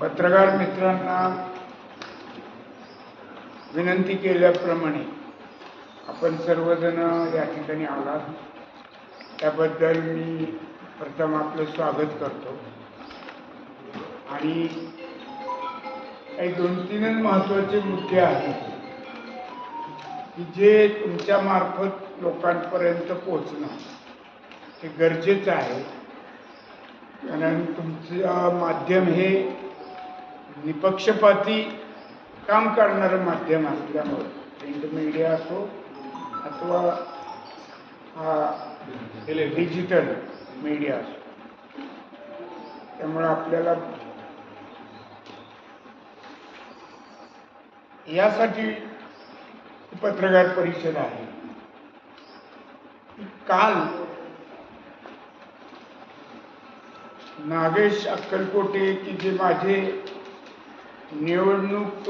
पत्रकार मित्रांना विनंती केल्याप्रमाणे आपण सर्वजण या ठिकाणी आलात. त्याबद्दल मी प्रथम आपलं स्वागत करतो. आणि काही दोन तीनच महत्त्वाचे मुद्दे आहेत की जे तुमच्या मार्फत लोकांपर्यंत पोचणं हे गरजेचं आहे. कारण तुमचं माध्यम हे निपक्षपाती काम करणारं माध्यम असल्यामुळे प्रिंट मीडिया असो अथवा हा डिजिटल मीडिया असो. त्यामुळे आपल्याला यासाठी पत्रकार परिषद आहे. काल नागेश अक्कलकोटे की जे माझे निवडणूक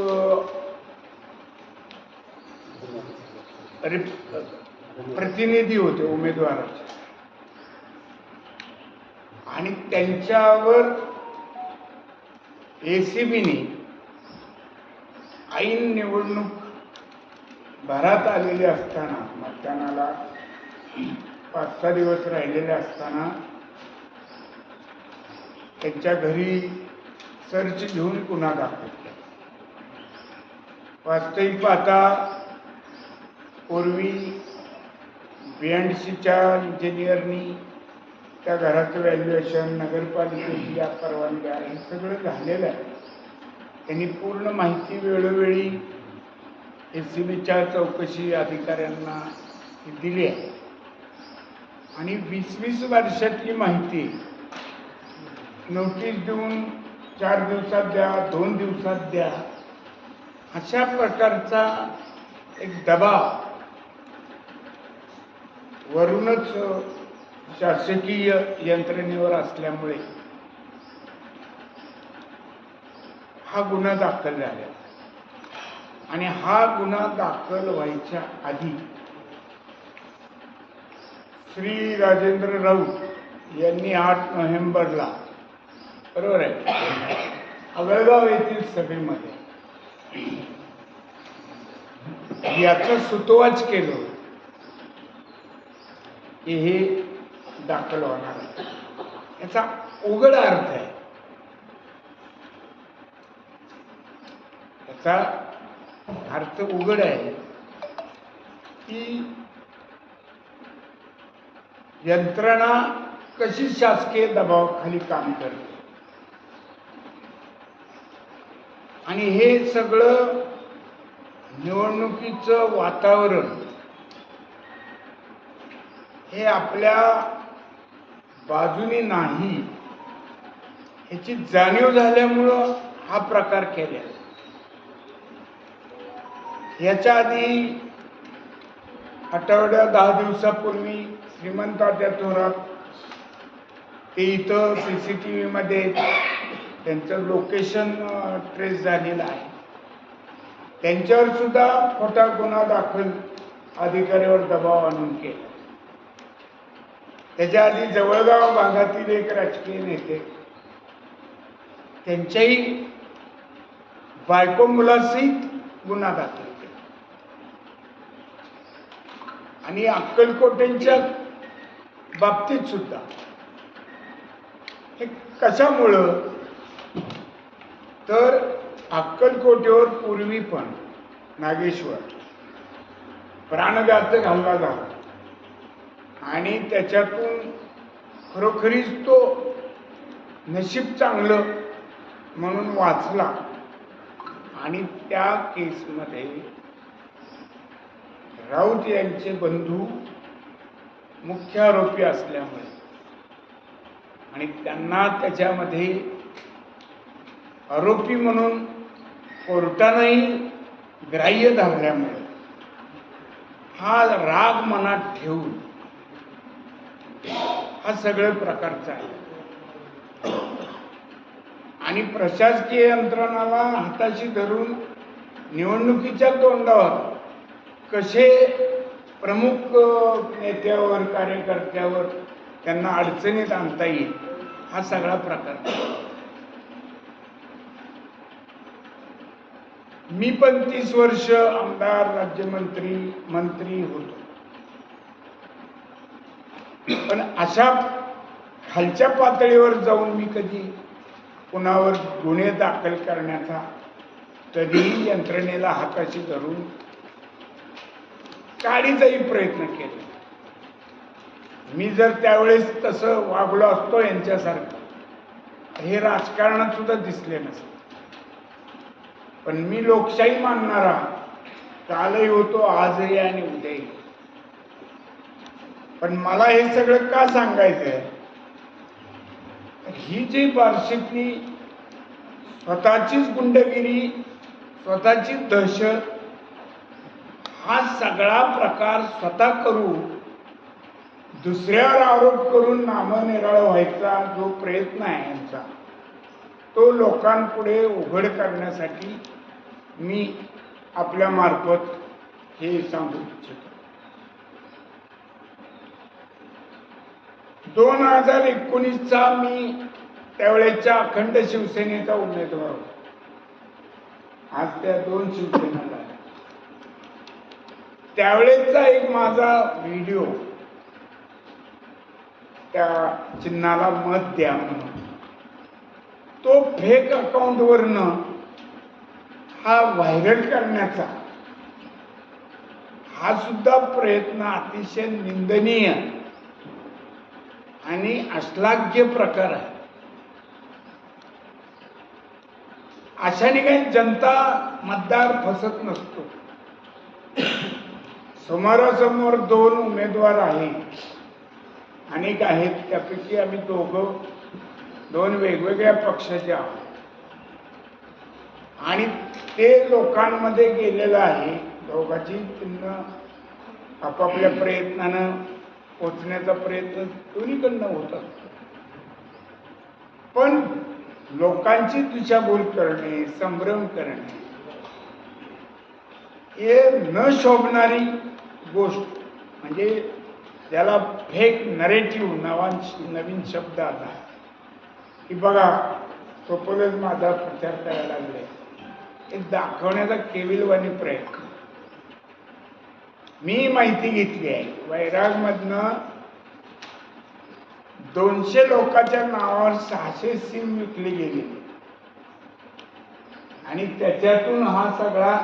प्रतिनिधी होते उमेदवाराचे. आणि त्यांच्यावर एसीबीने ऐन निवडणूक भरात आलेली असताना मतदानाला पाच सहा दिवस राहिलेले असताना त्यांच्या घरी सर्च घेऊन पुन्हा दाखवतो. वास्तविक पाहता पूर्वी बी एंड सीच्या इंजिनियरनी त्या घराचं व्हॅल्युएशन नगरपालिकेची या परवानग्या हे सगळं झालेलं आहे. त्यांनी पूर्ण माहिती वेळोवेळी एस सी बीच्या चौकशी अधिकाऱ्यांना दिली आहे. आणि वीस वीस वर्षातली माहिती नोटीस देऊन चार दिवसात द्या दोन दिवसात द्या. अशा प्रकारचा एक दबाव वरूनच शासकीय यंत्रणेवर असल्यामुळे हा गुन्हा दाखल झाला. आणि हा गुन्हा दाखल व्हायच्या आधी श्री राजेंद्र राऊत यांनी आठ नोव्हेंबरला बरोबर आहे. अगळगाव येथील सभेमध्ये याचं सुतोवाच केलं की हे दाखल होणार. याचा उघड अर्थ आहे. याचा अर्थ उघड आहे की यंत्रणा कशी शासकीय दबावाखाली काम करते? आणि हे सगळं निवडणुकीचं वातावरण हे आपल्या बाजूने नाही ह्याची जाणीव झाल्यामुळं हा प्रकार केला याच्या आधी आठवड्या दहा दिवसापूर्वी श्रीमंतात्या थोरात ते इथं सी सी टी व्हीमध्ये त्यांचं लोकेशन ट्रेस झालेलं आहे. त्यांच्यावर सुद्धा खोटा गुन्हा दाखल अधिकाऱ्यावर दबाव आणून केला. त्याच्या आधी जवळगाव भागातील एक राजकीय नेते त्यांच्याही बायको मुलासहित गुन्हा दाखल केला. आणि अक्कलकोटेंच्या बाबतीत सुद्धा हे कशामुळं तर अक्कलकोटेवर पूर्वी पण नागेश्वर प्राणघातक हल्ला झाला. आणि त्याच्यातून खरोखरीच तो नशीब चांगलं म्हणून वाचला. आणि त्या केसमध्ये राऊत यांचे बंधू मुख्य आरोपी असल्यामुळे आणि त्यांना त्याच्यामध्ये आरोपी म्हणून कोर्टानंही ग्राह्य धरल्यामुळे हा राग मनात ठेवून हा सगळे प्रकारचा आहे आणि प्रशासकीय यंत्रणाला हाताशी धरून निवडणुकीच्या तोंडावर कसे प्रमुख नेत्यावर कार्यकर्त्यावर त्यांना अडचणीत आणता येईल हा सगळा प्रकार मी पण तीस वर्ष आमदार राज्यमंत्री मंत्री होतो. पण अशा खालच्या पातळीवर जाऊन मी कधी कुणावर गुन्हे दाखल करण्याचा कधीही यंत्रणेला हाताशी धरून काढीचाही प्रयत्न केला मी जर त्यावेळेस तसं वागलो असतो यांच्यासारखं हे राजकारणात सुद्धा दिसले नसते. पण मी लोकशाही मानणारा कालही होतो आजही आणि उद्याही. पण मला हे सगळं का सांगायचं आहे? ही जी बार्शीतली स्वतःचीच गुंडगिरी स्वतःची दहशत हा सगळा प्रकार स्वतः करू दुसऱ्यावर आरोप करून नामनिराळ व्हायचा जो प्रयत्न आहे यांचा. तो लोकांपुढे उघड करण्यासाठी मी आपल्या मार्फत हे सांगू इच्छितो. दोन हजार एकोणीसचा मी त्यावेळेच्या अखंड शिवसेनेचा उमेदवार होतो. आज त्या दोन शिवसेना त्यावेळेचा एक माझा व्हिडिओ त्या चिन्हाला मत द्या म्हणून. तो फेक अकाउंटवरनं हा व्हायरल करण्याचा हा सुद्धा प्रयत्न अतिशय निंदनीय आणि अश्लाघ्य प्रकार आहे. अशाने काही जनता मतदार फसत नसतो. समोरासमोर दोन उमेदवार आहेत. अनेक आहेत. त्यापैकी आम्ही दोघं दोन वेगवेगळ्या पक्षाचे आहोत. आणि ते लोकांमध्ये गेलेलं आहे दोघांची चिन्ह आपापल्या प्रयत्नानं पोचण्याचा प्रयत्न दोन्हीकडनं होत असतो. पण लोकांची दिशाभूल करणे संभ्रम करणे हे न शोभणारी गोष्ट म्हणजे त्याला फेक नरेटिव्ह नावांशी नवीन शब्द आला की बघा स्वप्नच माझा प्रचार करायला लागले एक दाखवण्याचा केविलवाणी प्रयत्न. मी माहिती घेतली आहे वैरागमधनं दोनशे लोकांच्या नावावर सहाशे सिम विकली गेली. आणि त्याच्यातून हा सगळा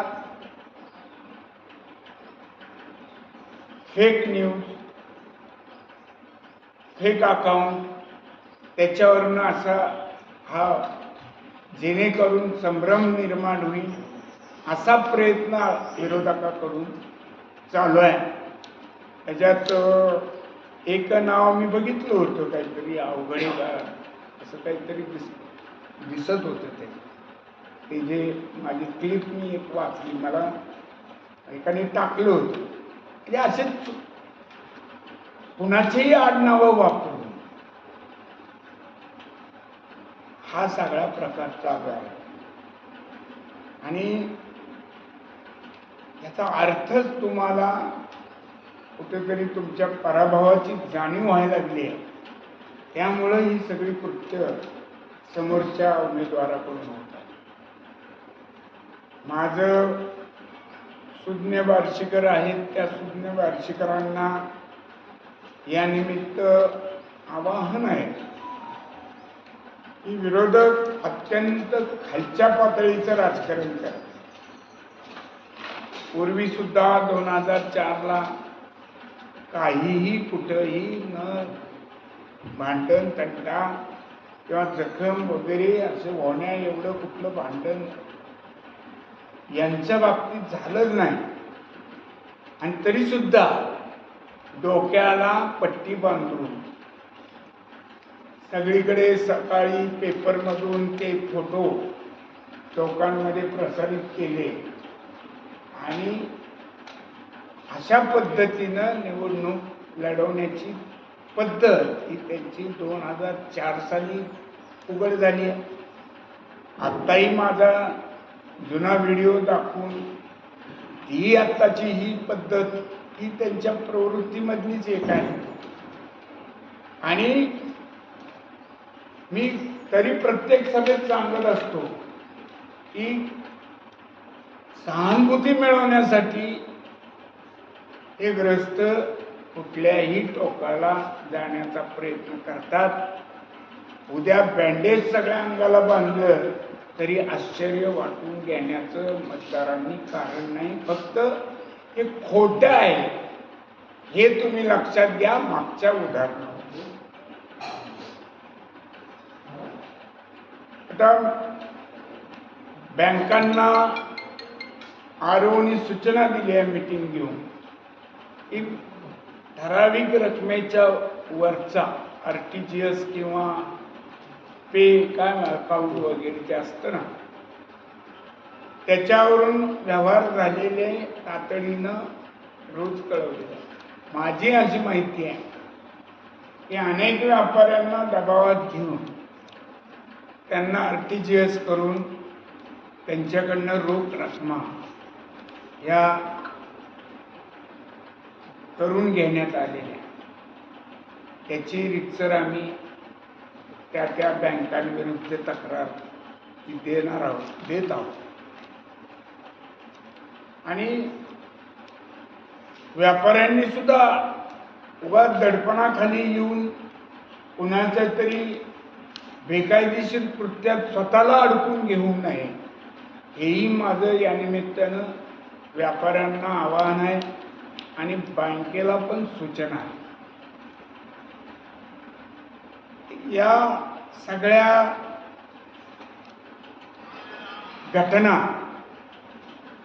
फेक न्यूज फेक अकाउंट त्याच्यावरनं असा हा जेणेकरून संभ्रम निर्माण होईल असा प्रयत्न विरोधकाकडून चालू आहे. त्याच्यात एक नाव मी बघितलं होतं काहीतरी अवघडे का असं काहीतरी दिस दिसत होतं ते. ते जे माझी क्लिप मी एक वाचली मला एकाने टाकलं होतं. म्हणजे असे कुणाचेही आडनावं वापरून हा सगळा प्रकार चालू आहे. आणि याचा अर्थच तुम्हाला कुठेतरी तुमच्या पराभवाची जाणीव व्हायला लागली आहे. त्यामुळं ही सगळी कृत्य समोरच्या उमेदवाराकडून होत आहे. माझं सुज्ञ वार्षिकर आहेत त्या सुज्ञ वार्षिकरांना या निमित्त आवाहन आहे. की विरोधक अत्यंत खालच्या पातळीचं राजकारण करत पूर्वी सुद्धा दोन हजार चारला काहीही कुठंही न भांडण तंटा किंवा जखम वगैरे असं होण्या एवढं कुठलं भांडण यांच्या बाबतीत झालंच नाही. आणि तरी सुद्धा डोक्याला पट्टी बांधून सगळीकडे सकाळी पेपरमधून ते फोटो चौकांमध्ये प्रसारित केले. आणि अशा पद्धतीनं निवडणूक लढवण्याची पद्धत ही त्यांची दोन हजार चार साली उघड झाली आहे. आत्ताही माझा जुना व्हिडिओ दाखवून ही आत्ताची ही पद्धत ही त्यांच्या प्रवृत्तीमधलीच एक आहे. आणि मी तरी प्रत्येक सभेत सांगत असतो की सहानुभूती मिळवण्यासाठी हे ग्रस्त कुठल्याही टोकाला जाण्याचा प्रयत्न करतात. उद्या बँडेज सगळ्या अंगाला बांधलं तरी आश्चर्य वाटून घेण्याचं मतदारांनी कारण नाही. फक्त हे खोटं आहे. हे तुम्ही लक्षात घ्या मागच्या उदाहरणामध्ये. आता बँकांना आरोनी सूचना दिली आहे मीटिंग घेऊन. की ठराविक रकमेच्या वरचा आर टी जी एस किंवा पे काय अकाउंट वगैरे जे असतं ना. त्याच्यावरून व्यवहार झालेले तातडीनं रोज कळवले. माझी अशी माहिती आहे की अनेक व्यापाऱ्यांना दबावात घेऊन त्यांना आर टी जी एस करून त्यांच्याकडनं रोख रकमा ह्या करून घेण्यात आलेल्या त्याची रितसर आम्ही त्या त्या बँकांविरुद्ध तक्रार ती देणार आहोत देत आहोत. आणि व्यापाऱ्यांनी सुद्धा उगा दडपणाखाली येऊन कुणाच्या तरी बेकायदेशीर कृत्यात स्वतःला अडकून घेऊ नये. हेही माझं या निमित्तानं व्यापाऱ्यांना आवाहन आहे आणि बँकेला पण सूचना आहे. या सगळ्या घटना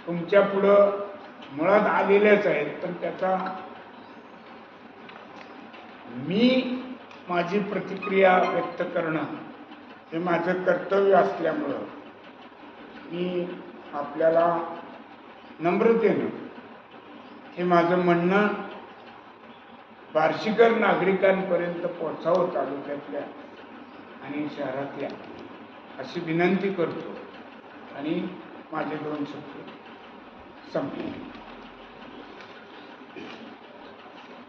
तुमच्या पुढं मुळात आलेल्याच आहेत पण त्याचा मी माझी प्रतिक्रिया व्यक्त करणं हे माझं कर्तव्य असल्यामुळं मी आपल्याला नम्रतेनं हे माझं म्हणणं बार्शीकर नागरिकांपर्यंत पोहोचावं तालुक्यातल्या आणि शहरातल्या अशी विनंती करतो. आणि माझे दोन शब्द संपले.